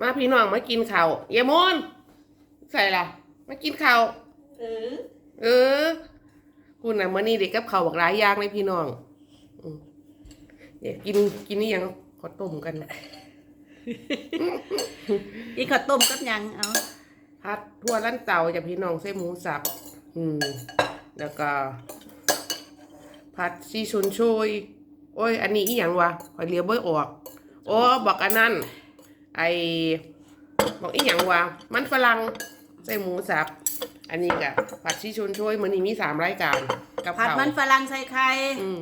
มาพี่น้องมากินข้าวเยายมนใส่ละมากินข้าวเออ เออคุณน่ะมื่อนี้เด็กกับข้าวบักหลายอย่างเลยพี่น้องอืมเดี๋ยวกินกินนี่ยังขอต้มกันอีข้าวต้มกับหยังเอาพัดทั่วร้านเตาจะพี่น้องเส้นหมูสับ อืม แล้วก็ ผัดซีชุนช่วยโอ้ย อันนี้อีหยังวะคอยเลียวเบ่ออก โอ้บอกอันนั้น ไอบอกอีหยังวะมันฝรั่งใส่หมูสับ อันนี้กะผัดซีชุนช่วยมันนี้มีสามรายการกับผัดข้าวมันฝรั่งใส่ไข่อืม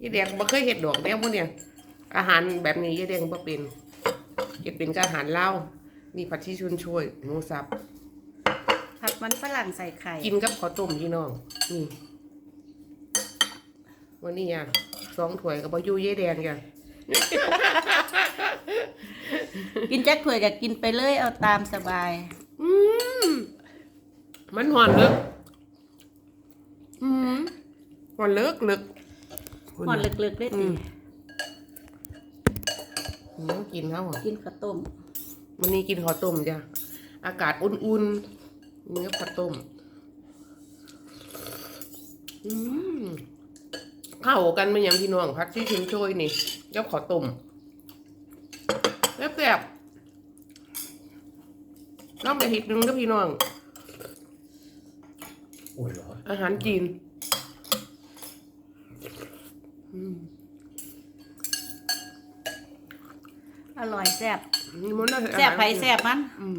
ยี่แดงบ่เคยเห็ดดอกเดียวพวกเนี่ย อาหารแบบนี้ยี่แดงบ่เป็นเก็บเป็นกับอาหารเล่าวนี่ผัดซีชุนช่วยหมูสับ ผัดมันฝรั่งใส่ไข่กินกับข้าวต้มพี่น้องนี่วันนี้อะสองถ้วยกับบะยูเย่แดงจ้ะ กินแจ็คถ้วยก็กินไปเลยเอาตามสบาย อืมมันหอนเลิกอืมหอนเลิกเลิกหอนลึกๆได้อืติมอืมกินข้าวอะกินข้าวต้มวันนี้กินข้าวต้มจ้ะอากาศอุ่นๆเนื้อข้าวต้มอืมเข้ากันเป็นอย่างพี่น้องพัดที่ชิมโชยนี่กับข้าวต้มแล้วแบบ ต้องไปหิดนึงก็พี่น้อง Oj då. อาหารจีนอืมอร่อยแซ่บนี่มันน่าจะอาแซ่บหารไผแซ่บมัน อืม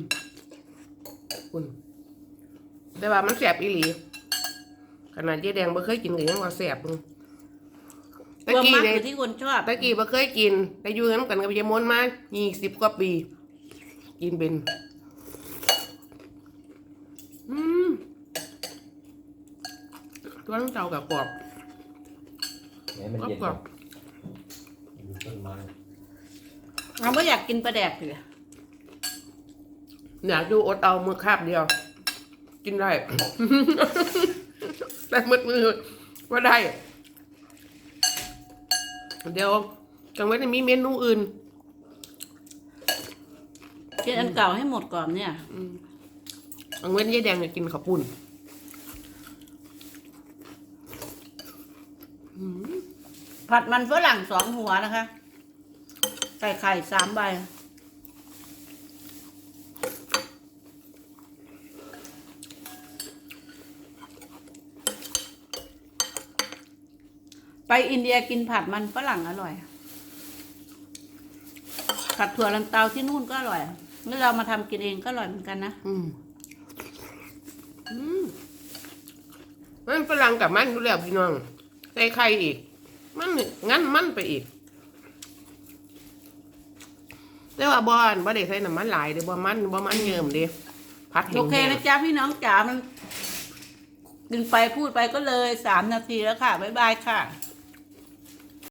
คุณ แต่ว่ามันแสบอีหลีขนาดเจ๊แดงบ่เคยกินก็ยังว่าแสบมึงตะรวมกี้มากเลอยยู่ที่คนชอบ ตะกี้บ่เคยกินแต่อยู่กันกันกับยายมนมายี่สิบกว่าปี กินเป็น อืม ตัวน้องเจ้ากับกรอบ Nej men กรอบ det กรอบ Du får man. เราไม่อยากกินปลาแดกเลยอยากดูอดเอามือคาบเดียว กินได้ แต่มืดมือว่าได้ เดี๋ยวจังไว้จะมีเมนูอื่นกินอันเก่าให้หมดก่อนเนี่ยจังเว้นยายแดงจะกินข้าวปุ้น ผัดมันฝรั่งสองหัวนะคะ ใส่ไข่สามใบ ไปอินเดียกินผัดมันฝรั่งอร่อย ผัดถั่วลันเตาที่นู่นก็อร่อย แล้วเรามาทำกินเองก็อร่อยเหมือนกันนะ อืมอืมมันฝรั่งกับมันดูแล้วพี่น้อง ใส่ไข่อีก มันนี่งั้นมันไปอีก แต่ว่าบอนบ่ได้ใส่น้ำมันหลายเด้อบ่มันบ่มันเยิ่มเด้พัดแห้โองเคนะจ๊ะพี่น้องจ๋ามันดึงไปพูดไปก็เลยสามนาทีแล้วค่ะ บ๊ายบายค่ะๆ